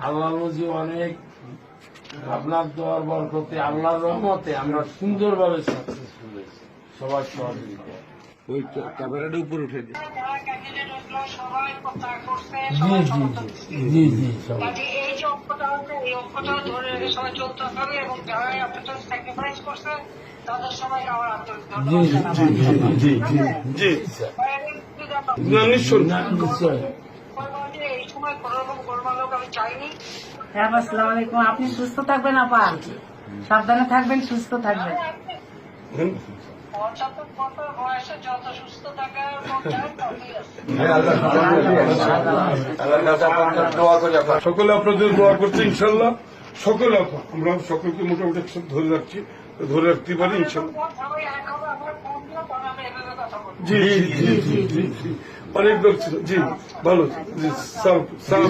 আল্লাহ নজি অনেক আপনার দোয়ার বরকতে আল্লাহর রহমতে আমরা সুন্দরভাবে সাকসেসফুল হয়েছি সবার সহযোগিতা ওই ক্যামেরাটা উপরে উঠে করছে জি জি জি জি জি সবাই এই যে ঐক্যটা হচ্ছে এই ঐক্যটা ধরে রেখে সবাই চলতে হবে এবং যারা আপনাদের স্যাক্রিফাইস করছে তাদের সবাইকে আমার আন্তরিক ধন্যবাদ জি জানাব। জি জি জি নিশ্চয় সময় কোনো রকম গোলমালক আমি চাইনি। হ্যাঁ আসসালামু আলাইকুম। আপনি সুস্থ থাকবেন আপা? সাবধানে থাকবেন সুস্থ থাকবেন। পঞ্চাত্তর বছর বয়সে যত সুস্থ থাকার চায় ততই আছে। সকলে আপনাদের দোয়া করছে ইনশাল্লাহ সকলে আপা আমরা সকলকে মোটামুটি ধরে রাখছি ধরে রাখতে পারি ইনশাল্লাহ জি জি জি জি জি। অনেক লোক ছিল। জি ভালো জি সালাম সালাম